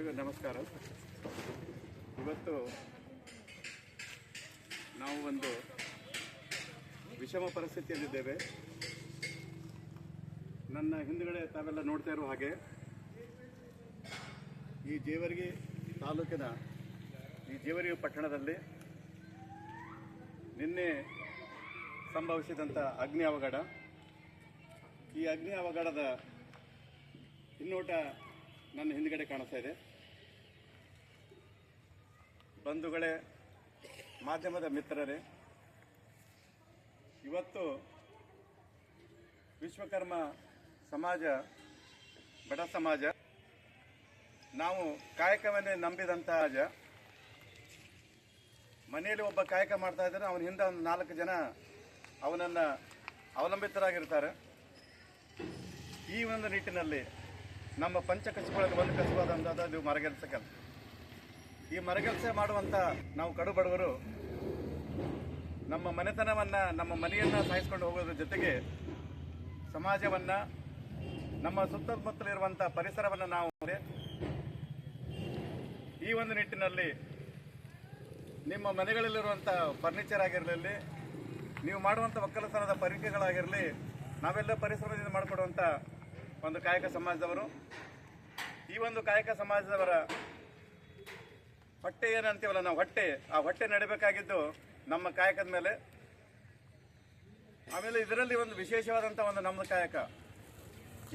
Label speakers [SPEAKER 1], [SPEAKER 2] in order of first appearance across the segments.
[SPEAKER 1] ಎಲ್ರಿಗೂ ನಮಸ್ಕಾರ. ಇವತ್ತು ನಾವು ಒಂದು ವಿಷಮ ಪರಿಸ್ಥಿತಿಯಲ್ಲಿದ್ದೇವೆ. ನನ್ನ ಹಿಂದುಗಡೆ ತಾವೆಲ್ಲ ನೋಡ್ತಾ ಇರೋ ಹಾಗೆ ಈ ಜೇವರ್ಗಿ ತಾಲೂಕಿನ ಈ ಜೇವರ್ಗಿ ಪಟ್ಟಣದಲ್ಲಿ ನಿನ್ನೆ ಸಂಭವಿಸಿದಂಥ ಅಗ್ನಿ ಅವಘಡ. ಈ ಅಗ್ನಿ ಅವಘಡದ ಇನ್ನೋಟ ನನ್ನ ಹಿಂದುಗಡೆ ಕಾಣಿಸ್ತಾ ಇದೆ. ಬಂಧುಗಳೇ, ಮಾಧ್ಯಮದ ಮಿತ್ರರೇ, ಇವತ್ತು ವಿಶ್ವಕರ್ಮ ಸಮಾಜ, ಬಡ ಸಮಾಜ, ನಾವು ಕಾಯಕವನ್ನೇ ನಂಬಿದಂತಹ ಜ ಮನೆಯಲ್ಲಿ ಒಬ್ಬ ಕಾಯಕ ಮಾಡ್ತಾ ಇದ್ದಾರೆ ಅವನ ಹಿಂದೆ ಒಂದು ನಾಲ್ಕು ಜನ ಅವನನ್ನು ಅವಲಂಬಿತರಾಗಿರ್ತಾರೆ. ಈ ಒಂದು ನಿಟ್ಟಿನಲ್ಲಿ ನಮ್ಮ ಪಂಚ ಕಸುಗಳಲ್ಲಿ ಒಂದು ಕಸುವಾದಂಥದ್ದು ಅದು ಮರಗೆಲಸ ಕೆಲಸ ಈ ಮರಗೆಲಸ ಮಾಡುವಂಥ ನಾವು ಕಡು ಬಡವರು ನಮ್ಮ ಮನೆತನವನ್ನ, ನಮ್ಮ ಮನೆಯನ್ನ ಸಾಯಿಸ್ಕೊಂಡು ಹೋಗೋದ್ರ ಜೊತೆಗೆ ಸಮಾಜವನ್ನ, ನಮ್ಮ ಸುತ್ತಮುತ್ತಲಿರುವಂಥ ಪರಿಸರವನ್ನು ನಾವು ಈ ಒಂದು ನಿಟ್ಟಿನಲ್ಲಿ ನಿಮ್ಮ ಮನೆಗಳಲ್ಲಿರುವಂಥ ಫರ್ನಿಚರ್ ಆಗಿರಲಿ, ನೀವು ಮಾಡುವಂಥ ಒಕ್ಕಲತನದ ಪರಿಕೆಗಳಾಗಿರಲಿ ನಾವೆಲ್ಲ ಪರಿಸರದಿಂದ ಮಾಡಿಕೊಡುವಂಥ ಒಂದು ಕಾಯಕ ಸಮಾಜದವರು. ಈ ಒಂದು ಕಾಯಕ ಸಮಾಜದವರ ಹೊಟ್ಟೆ ಏನಂತೀವಲ್ಲ ನಾವು ಹೊಟ್ಟೆ, ಆ ಹೊಟ್ಟೆ ನಡಬೇಕಾಗಿದ್ದು ನಮ್ಮ ಕಾಯಕದ ಮೇಲೆ. ಆಮೇಲೆ ಇದರಲ್ಲಿ ಒಂದು ವಿಶೇಷವಾದಂಥ ಒಂದು ನಮ್ಮ ಕಾಯಕ.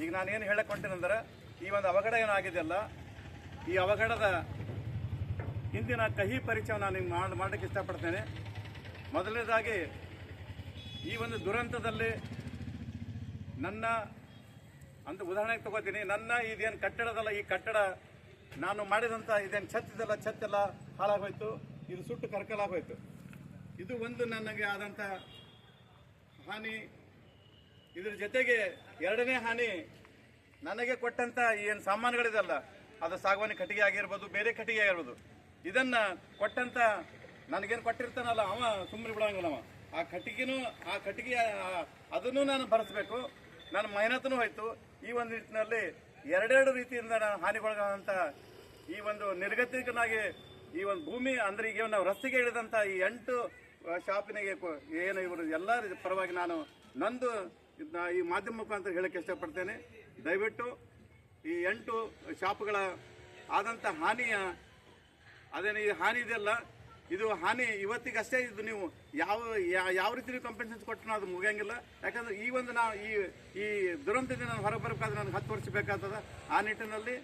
[SPEAKER 1] ಈಗ ನಾನು ಏನು ಹೇಳಕ್ಕೆ ಹೊಂಟೇನೆಂದ್ರೆ ಈ ಒಂದು ಅವಘಡ ಏನಾಗಿದೆಯಲ್ಲ ಈ ಅವಘಡದ ಹಿಂದಿನ ಕಹಿ ಪರಿಚಯ ನಾನು ನಿಮ್ಗೆ ಮಾಡಿ ಮಾಡಕ್ಕೆ ಇಷ್ಟಪಡ್ತೇನೆ. ಮೊದಲನೇದಾಗಿ, ಈ ಒಂದು ದುರಂತದಲ್ಲಿ ನನ್ನ, ಅಂತ ಉದಾಹರಣೆಗೆ ತಗೋತೀನಿ, ನನ್ನ ಇದೇನು ಕಟ್ಟಡದಲ್ಲ, ಈ ಕಟ್ಟಡ ನಾನು ಮಾಡಿದಂಥ ಇದೇನು ಛತ್ ಛತ್ತೆಲ್ಲ ಹಾಳಾಗೋಯ್ತು. ಇದು ಸುಟ್ಟು ಕರ್ಕಲಾಗೋಯ್ತು. ಇದು ಒಂದು ನನಗೆ ಆದಂಥ ಹಾನಿ. ಇದ್ರ ಜೊತೆಗೆ ಎರಡನೇ ಹಾನಿ ನನಗೆ ಕೊಟ್ಟಂತ ಏನು ಸಾಮಾನುಗಳಿದೆಲ್ಲ ಅದು ಸಾಗವಾನಿ ಕಟ್ಟಿಗೆ ಆಗಿರ್ಬೋದು, ಬೇರೆ ಕಟ್ಟಿಗೆ ಆಗಿರ್ಬೋದು. ಇದನ್ನ ಕೊಟ್ಟಂತ ನನಗೇನು ಕೊಟ್ಟಿರ್ತಾನಲ್ಲ, ಅವ ಸುಮ್ಮನೆ ಬಿಡೋಂಗಿಲ್ಲ ಅವ. ಆ ಕಟ್ಟಿಗೆನೂ, ಆ ಕಟ್ಟಿಗೆ ಅದನ್ನು ನಾನು ಭರಿಸ್ಬೇಕು. ನನ್ನ ಮೆಹನತನೂ ಹೋಯ್ತು. ಈ ಒಂದು ನಿಟ್ಟಿನಲ್ಲಿ ಎರಡೆರಡು ರೀತಿಯಿಂದ ನಾನು ಹಾನಿಗೊಳಗಾದಂಥ ಈ ಒಂದು ನಿರ್ಗತಿಕನಾಗಿ ಈ ಒಂದು ಭೂಮಿ, ಅಂದ್ರೆ ಈಗ ನಾವು ರಸ್ತೆಗೆ ಇಳಿದಂಥ ಈ ಎಂಟು ಶಾಪಿನಿಗೆ ಏನು ಇವರು ಎಲ್ಲರ ಪರವಾಗಿ ನಾನು ನಂದು ಈ ಮಾಧ್ಯಮ ಮುಖಾಂತರ ಹೇಳಕ್ಕೆ ಇಷ್ಟಪಡ್ತೇನೆ. ದಯವಿಟ್ಟು ಈ ಎಂಟು ಶಾಪ್ಗಳ ಆದಂಥ ಹಾನಿಯ, ಅದೇನು ಈ ಹಾನಿ ಇದೆಯಲ್ಲ ಇದು ಹಾನಿ ಇವತ್ತಿಗಷ್ಟೇ ಇದು ನೀವು ಯಾವ ಯಾವ ರೀತಿ ನೀವು ಕಂಪೆನ್ಸೇಷನ್ ಕೊಟ್ಟರು ಅದು ಮುಗಿಯಂಗಿಲ್ಲ. ಯಾಕಂದ್ರೆ ಈ ಒಂದು ನಾವು ಈ ಈ ದುರಂತದಿಂದ ನಾನು ಹೊರಗೆ ಬರಬೇಕಾದ್ರೆ ನನಗೆ ಹತ್ತು ವರ್ಷ ಬೇಕಾಗ್ತದ. ಆ ನಿಟ್ಟಿನಲ್ಲಿ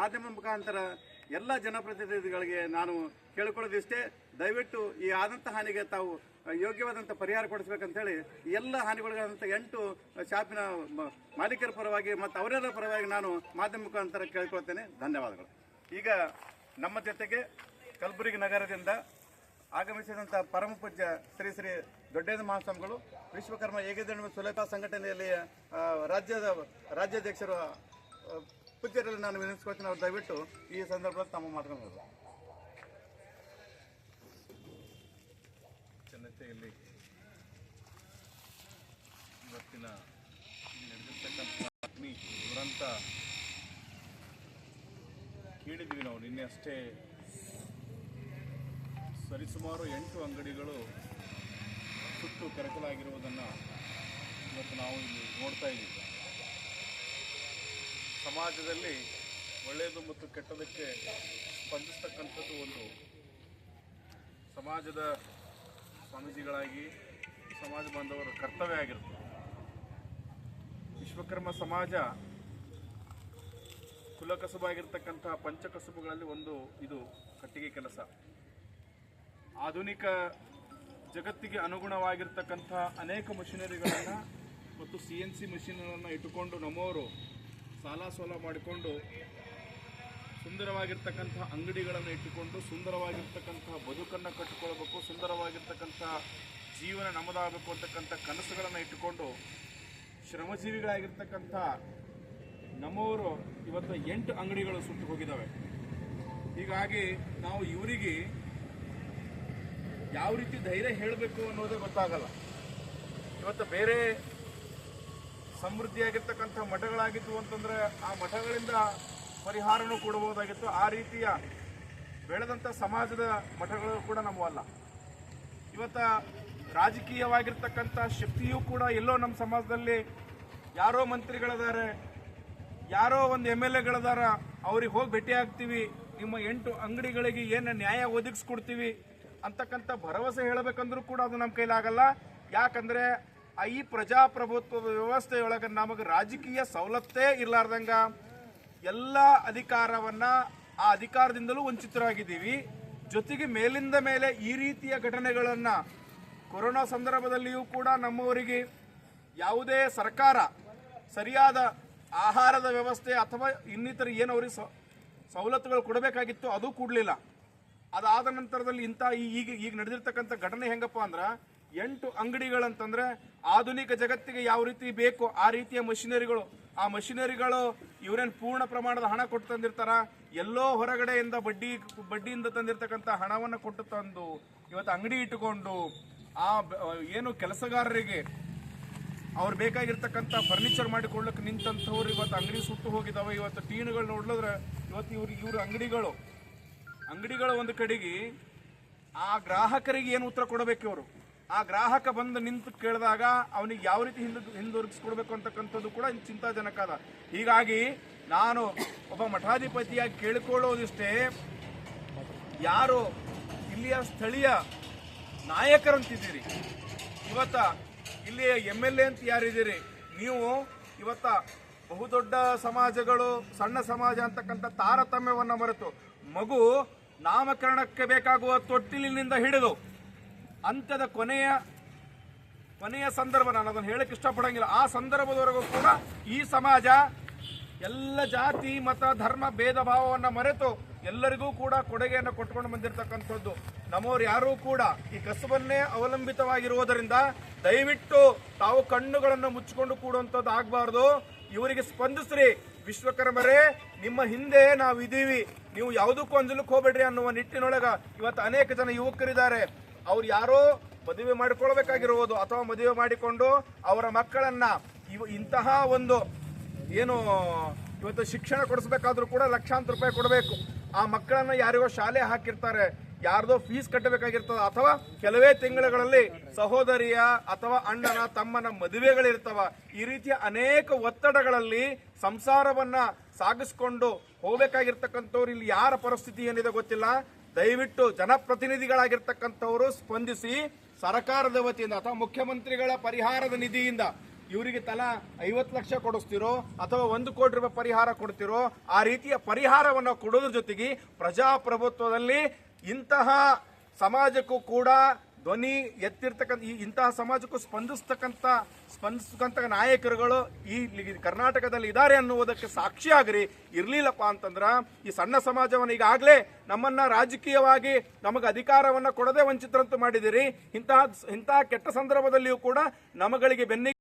[SPEAKER 1] ಮಾಧ್ಯಮ ಮುಖಾಂತರ ಎಲ್ಲ ಜನಪ್ರತಿನಿಧಿಗಳಿಗೆ ನಾನು ಕೇಳಿಕೊಳ್ಳೋದಿಷ್ಟೇ. ದಯವಿಟ್ಟು ಈ ಆದಂಥ ಹಾನಿಗೆ ತಾವು ಯೋಗ್ಯವಾದಂಥ ಪರಿಹಾರ ಕೊಡಿಸ್ಬೇಕಂತೇಳಿ ಎಲ್ಲ ಹಾನಿಗೊಳಗಾದಂಥ ಎಂಟು ಶಾಪಿನ ಮಾಲೀಕರ ಪರವಾಗಿ ಮತ್ತು ಅವರೆಲ್ಲರ ಪರವಾಗಿ ನಾನು ಮಾಧ್ಯಮ ಮುಖಾಂತರ ಕೇಳ್ಕೊಳ್ತೇನೆ. ಧನ್ಯವಾದಗಳು. ಈಗ ನಮ್ಮ ಜೊತೆಗೆ ಕಲಬುರಗಿ ನಗರದಿಂದ ಆಗಮಿಸಿದಂಥ ಪರಮ ಪೂಜ್ಯ ಶ್ರೀ ಶ್ರೀ ದೊಡ್ಡೇದ ಮಹಾಸ್ವಾಮಿಗಳು, ವಿಶ್ವಕರ್ಮ ಏಕದಂಡ ಸುಲೇಖಾ ಸಂಘಟನೆಯಲ್ಲಿ ರಾಜ್ಯದ ರಾಜ್ಯಾಧ್ಯಕ್ಷರು ಪೂಜ್ಯರಲ್ಲಿ ನಾನು ವಿನಿಸ್ಕೊಳ್ತೀನಿ ಅವ್ರು ದಯವಿಟ್ಟು ಈ ಸಂದರ್ಭದಲ್ಲಿ ತಮ್ಮ ಮಾತುಗಳು
[SPEAKER 2] ಜನತೆಯಲ್ಲಿ ಇವತ್ತಿನ ನಡೆದಿರ್ತಕ್ಕಂಥ ಕೇಳಿದ್ವಿ ನಾವು ನಿನ್ನೆ ಅಷ್ಟೇ. ಸರಿಸುಮಾರು ಎಂಟು ಅಂಗಡಿಗಳು ಸುಟ್ಟು ಕೆರಕಲಾಗಿರುವುದನ್ನು ಇವತ್ತು ನಾವು ಇಲ್ಲಿ ನೋಡ್ತಾ ಇದ್ದೀವಿ. ಸಮಾಜದಲ್ಲಿ ಒಳ್ಳೆಯದು ಮತ್ತು ಕೆಟ್ಟದಕ್ಕೆ ಸ್ಪಂದಿಸ್ತಕ್ಕಂಥದ್ದು ಒಂದು ಸಮಾಜದ ಸ್ವಾಮೀಜಿಗಳಾಗಿ, ಸಮಾಜ ಬಾಂಧವರ ಕರ್ತವ್ಯ ಆಗಿರುತ್ತೆ ವಿಶ್ವಕರ್ಮ ಸಮಾಜ ಕುಲಕಸುಬಾಗಿರ್ತಕ್ಕಂತಹ ಪಂಚಕಸುಬುಗಳಲ್ಲಿ ಒಂದು ಇದು ಕಟ್ಟಿಗೆ ಕೆಲಸ. ಆಧುನಿಕ ಜಗತ್ತಿಗೆ ಅನುಗುಣವಾಗಿರ್ತಕ್ಕಂಥ ಅನೇಕ ಮಷಿನರಿಗಳನ್ನು ಮತ್ತು ಸಿ ಎನ್ ಸಿ ಮಷಿನ್ಗಳನ್ನು ಇಟ್ಟುಕೊಂಡು ನಮ್ಮವರು ಸಾಲ ಸೋಲ ಮಾಡಿಕೊಂಡು ಸುಂದರವಾಗಿರ್ತಕ್ಕಂಥ ಅಂಗಡಿಗಳನ್ನು ಇಟ್ಟುಕೊಂಡು ಸುಂದರವಾಗಿರ್ತಕ್ಕಂಥ ಬದುಕನ್ನು ಕಟ್ಟಿಕೊಳ್ಬೇಕು ಸುಂದರವಾಗಿರ್ತಕ್ಕಂಥ ಜೀವನ ನಮ್ಮದಾಗಬೇಕು ಅಂತಕ್ಕಂಥ ಕನಸುಗಳನ್ನು ಇಟ್ಟುಕೊಂಡು ಶ್ರಮಜೀವಿಗಳಾಗಿರ್ತಕ್ಕಂಥ ನಮ್ಮವರು ಇವತ್ತು ಎಂಟು ಅಂಗಡಿಗಳು ಸುಟ್ಟು ಹೋಗಿದ್ದಾವೆ. ಹೀಗಾಗಿ ನಾವು ಇವರಿಗೆ ಯಾವ ರೀತಿ ಧೈರ್ಯ ಹೇಳಬೇಕು ಅನ್ನೋದೇ ಗೊತ್ತಾಗಲ್ಲ. ಇವತ್ತು ಬೇರೆ ಸಮೃದ್ಧಿಯಾಗಿರ್ತಕ್ಕಂಥ ಮಠಗಳಾಗಿತ್ತು ಅಂತಂದ್ರೆ ಆ ಮಠಗಳಿಂದ ಪರಿಹಾರನೂ ಕೊಡಬಹುದಾಗಿತ್ತು. ಆ ರೀತಿಯ ಬೆಳೆದಂಥ ಸಮಾಜದ ಮಠಗಳು ಕೂಡ ನಮ್ಮವಲ್ಲ ಇವತ್ತು ರಾಜಕೀಯವಾಗಿರ್ತಕ್ಕಂಥ ಶಕ್ತಿಯೂ ಕೂಡ ಎಲ್ಲೋ ನಮ್ಮ ಸಮಾಜದಲ್ಲಿ ಯಾರೋ ಮಂತ್ರಿಗಳಿದ್ದಾರೆ ಯಾರೋ ಒಂದು ಎಂ ಎಲ್ ಎಗಳಿದಾರ, ಅವ್ರಿಗೆ ಹೋಗಿ ಭೇಟಿ ಆಗ್ತೀವಿ. ನಿಮ್ಮ ಎಂಟು ಅಂಗಡಿಗಳಿಗೆ ಏನು ನ್ಯಾಯ ಒದಗಿಸ್ಕೊಡ್ತೀವಿ. ಅಂತಕ್ಕಂಥ ಭರವಸೆ ಹೇಳಬೇಕಂದ್ರೂ ಕೂಡ ಅದು ನಮ್ಮ ಕೈಲಾಗಲ್ಲ ಯಾಕಂದರೆ ಈ ಪ್ರಜಾಪ್ರಭುತ್ವದ ವ್ಯವಸ್ಥೆಯೊಳಗೆ ನಮಗೆ ರಾಜಕೀಯ ಸವಲತ್ತೇ ಇರಲಾರ್ದಂಗ ಎಲ್ಲ ಅಧಿಕಾರವನ್ನು ಆ ಅಧಿಕಾರದಿಂದಲೂ ವಂಚಿತರಾಗಿದ್ದೀವಿ. ಜೊತೆಗೆ ಮೇಲಿಂದ ಮೇಲೆ ಈ ರೀತಿಯ ಘಟನೆಗಳನ್ನು ಕೊರೋನಾ ಸಂದರ್ಭದಲ್ಲಿಯೂ ಕೂಡ ನಮ್ಮವರಿಗೆ ಯಾವುದೇ ಸರ್ಕಾರ ಸರಿಯಾದ ಆಹಾರದ ವ್ಯವಸ್ಥೆ ಅಥವಾ ಇನ್ನಿತರ ಏನು ಅವ್ರಿಗೆ ಸವಲತ್ತುಗಳು ಕೊಡಬೇಕಾಗಿತ್ತು, ಅದು ಕೊಡಲಿಲ್ಲ. ಅದಾದ ನಂತರದಲ್ಲಿ ಇಂಥ ಈಗ ಈಗ ನಡೆದಿರ್ತಕ್ಕಂಥ ಘಟನೆ ಹೆಂಗಪ್ಪ ಅಂದ್ರೆ ಎಂಟು ಅಂಗಡಿಗಳಂತಂದ್ರೆ ಆಧುನಿಕ ಜಗತ್ತಿಗೆ ಯಾವ ರೀತಿ ಬೇಕು ಆ ರೀತಿಯ ಮಷಿನರಿಗಳು. ಆ ಮಷಿನರಿಗಳು ಇವರೇನು ಪೂರ್ಣ ಪ್ರಮಾಣದ ಹಣ ಕೊಟ್ಟು ತಂದಿರ್ತಾರ? ಎಲ್ಲೋ ಹೊರಗಡೆಯಿಂದ ಬಡ್ಡಿ ಬಡ್ಡಿಯಿಂದ ತಂದಿರ್ತಕ್ಕಂಥ ಹಣವನ್ನು ಕೊಟ್ಟು ತಂದು ಇವತ್ತು ಅಂಗಡಿ ಇಟ್ಟುಕೊಂಡು ಆ ಏನು ಕೆಲಸಗಾರರಿಗೆ ಅವ್ರು ಬೇಕಾಗಿರ್ತಕ್ಕಂಥ ಫರ್ನಿಚರ್ ಮಾಡಿಕೊಳ್ಳಕ್ಕೆ ನಿಂತಂಥವ್ರು ಇವತ್ತು ಅಂಗಡಿ ಸುಟ್ಟು ಹೋಗಿದಾವೆ. ಇವತ್ತು ಟೀನುಗಳು ನೋಡಿದ್ರೆ ಇವತ್ತು ಇವ್ರು ಇವ್ರ ಅಂಗಡಿಗಳು ಅಂಗಡಿಗಳ ಒಂದು ಕಡೆಗೆ ಆ ಗ್ರಾಹಕರಿಗೆ ಏನು ಉತ್ತರ ಕೊಡಬೇಕು ಇವರು? ಆ ಗ್ರಾಹಕ ಬಂದು ನಿಂತು ಕೇಳಿದಾಗ ಅವನಿಗೆ ಯಾವ ರೀತಿ ಹಿಂದ ಹಿಂದಿರುಗಿಸ್ಕೊಡ್ಬೇಕು ಅಂತಕ್ಕಂಥದ್ದು ಕೂಡ ಚಿಂತಾಜನಕ ಅದ. ಹೀಗಾಗಿ ನಾನು ಒಬ್ಬ ಮಠಾಧಿಪತಿಯಾಗಿ ಕೇಳಿಕೊಳ್ಳೋದಿಷ್ಟೇ, ಯಾರು ಇಲ್ಲಿಯ ಸ್ಥಳೀಯ ನಾಯಕರಂತಿದ್ದೀರಿ? ಇವತ್ತ ಇಲ್ಲಿಯ ಎಂ ಎಲ್ ಎ ಅಂತ ಯಾರಿದ್ದೀರಿ? ನೀವು ಇವತ್ತ ಬಹುದೊಡ್ಡ ಸಮಾಜಗಳು, ಸಣ್ಣ ಸಮಾಜ ಅಂತಕ್ಕಂಥ ತಾರತಮ್ಯವನ್ನು ಮರೆತು ಮಗು ನಾಮಕರಣಕ್ಕೆ ಬೇಕಾಗುವ ತೊಟ್ಟಿಲಿನಿಂದ ಹಿಡಿದು ಅಂತ್ಯದ ಕೊನೆಯ ಕೊನೆಯ ಸಂದರ್ಭ ನಾನು ಅದನ್ನು ಹೇಳಕ್ಕೆ ಇಷ್ಟಪಡಂಗಿಲ್ಲ. ಆ ಸಂದರ್ಭದವರೆಗೂ ಕೂಡ ಈ ಸಮಾಜ, ಎಲ್ಲ ಜಾತಿ, ಮತ, ಧರ್ಮ, ಭೇದ ಭಾವವನ್ನು ಮರೆತು ಎಲ್ಲರಿಗೂ ಕೂಡ ಕೊಡುಗೆಯನ್ನು ಕೊಟ್ಕೊಂಡು ಬಂದಿರತಕ್ಕಂಥದ್ದು. ನಮ್ಮವ್ರು ಯಾರೂ ಕೂಡ ಈ ಕಸುಬನ್ನೇ ಅವಲಂಬಿತವಾಗಿರುವುದರಿಂದ ದಯವಿಟ್ಟು ತಾವು ಕಣ್ಣುಗಳನ್ನು ಮುಚ್ಚಿಕೊಂಡು ಕೂಡುವಂಥದ್ದು ಆಗಬಾರ್ದು. ಇವರಿಗೆ ಸ್ಪಂದಿಸ್ರಿ. ವಿಶ್ವಕರ್ಮರೇ ನಿಮ್ಮ ಹಿಂದೆ ನಾವು ಇದೀವಿ. ನೀವು ಯಾವುದಕ್ಕೂ ಅಂಜಲಕ್ಕೆ ಹೋಗ್ಬೇಡ್ರಿ ಅನ್ನುವ ನಿಟ್ಟಿನೊಳಗ ಇವತ್ತು ಅನೇಕ ಜನ ಯುವಕರಿದ್ದಾರೆ. ಅವ್ರು ಯಾರೋ ಮದುವೆ ಮಾಡಿಕೊಳ್ಬೇಕಾಗಿರುವುದು ಅಥವಾ ಮದುವೆ ಮಾಡಿಕೊಂಡು ಅವರ ಮಕ್ಕಳನ್ನ ಇವ ಇಂತಹ ಒಂದು ಏನು ಇವತ್ತು ಶಿಕ್ಷಣ ಕೊಡಿಸ್ಬೇಕಾದ್ರೂ ಕೂಡ ಲಕ್ಷಾಂತರ ರೂಪಾಯಿ ಕೊಡಬೇಕು. ಆ ಮಕ್ಕಳನ್ನ ಯಾರಿಗೋ ಶಾಲೆ ಹಾಕಿರ್ತಾರೆ. ಯಾರ್ದೋ ಫೀಸ್ ಕಟ್ಟಬೇಕಾಗಿರ್ತದ ಅಥವಾ ಕೆಲವೇ ತಿಂಗಳುಗಳಲ್ಲಿ ಸಹೋದರಿಯ ಅಥವಾ ಅಣ್ಣನ, ತಮ್ಮನ ಮದುವೆಗಳಿರ್ತವ. ಈ ರೀತಿಯ ಅನೇಕ ಒತ್ತಡಗಳಲ್ಲಿ ಸಂಸಾರವನ್ನ ಸಾಗಿಸ್ಕೊಂಡು ಹೋಗ್ಬೇಕಾಗಿರ್ತಕ್ಕಂಥವ್ರು ಇಲ್ಲಿ ಯಾರ ಪರಿಸ್ಥಿತಿ ಏನಿದೆ ಗೊತ್ತಿಲ್ಲ. ದಯವಿಟ್ಟು ಜನಪ್ರತಿನಿಧಿಗಳಾಗಿರ್ತಕ್ಕಂಥವರು ಸ್ಪಂದಿಸಿ ಸರ್ಕಾರದ ವತಿಯಿಂದ ಅಥವಾ ಮುಖ್ಯಮಂತ್ರಿಗಳ ಪರಿಹಾರದ ನಿಧಿಯಿಂದ ಇವರಿಗೆ ತಲಾ ಐವತ್ತು ಲಕ್ಷ ಕೊಡಿಸ್ತಿರೋ ಅಥವಾ ಒಂದು ಕೋಟಿ ರೂಪಾಯಿ ಪರಿಹಾರ ಕೊಡ್ತಿರೋ ಆ ರೀತಿಯ ಪರಿಹಾರವನ್ನು ಕೊಡೋದ್ರ ಜೊತೆಗೆ ಪ್ರಜಾಪ್ರಭುತ್ವದಲ್ಲಿ ಇಂತಹ ಸಮಾಜಕ್ಕೂ ಕೂಡ ಧ್ವನಿ ಎತ್ತಿರ್ತಕ್ಕಂಥ, ಈ ಇಂತಹ ಸಮಾಜಕ್ಕೂ ಸ್ಪಂದಿಸ್ತಕ್ಕಂಥ ಸ್ಪಂದಿಸ್ತಕ್ಕಂಥ ನಾಯಕರುಗಳು ಈ ಕರ್ನಾಟಕದಲ್ಲಿ ಇದ್ದಾರೆ ಅನ್ನುವುದಕ್ಕೆ ಸಾಕ್ಷಿಯಾಗ್ರಿ ಇರಲಿಲ್ಲಪ್ಪ ಅಂತಂದ್ರೆ ಈ ಸಣ್ಣ ಸಮಾಜವನ್ನು ಈಗಾಗಲೇ ನಮ್ಮನ್ನ ರಾಜಕೀಯವಾಗಿ ನಮಗೆ ಅಧಿಕಾರವನ್ನ ಕೊಡದೆ ವಂಚಿತರಂತೂ ಮಾಡಿದಿರಿ. ಇಂತಹ ಇಂತಹ ಕೆಟ್ಟ ಸಂದರ್ಭದಲ್ಲಿಯೂ ಕೂಡ ನಮಗಳಿಗೆ ಬೆನ್ನಿಗೆ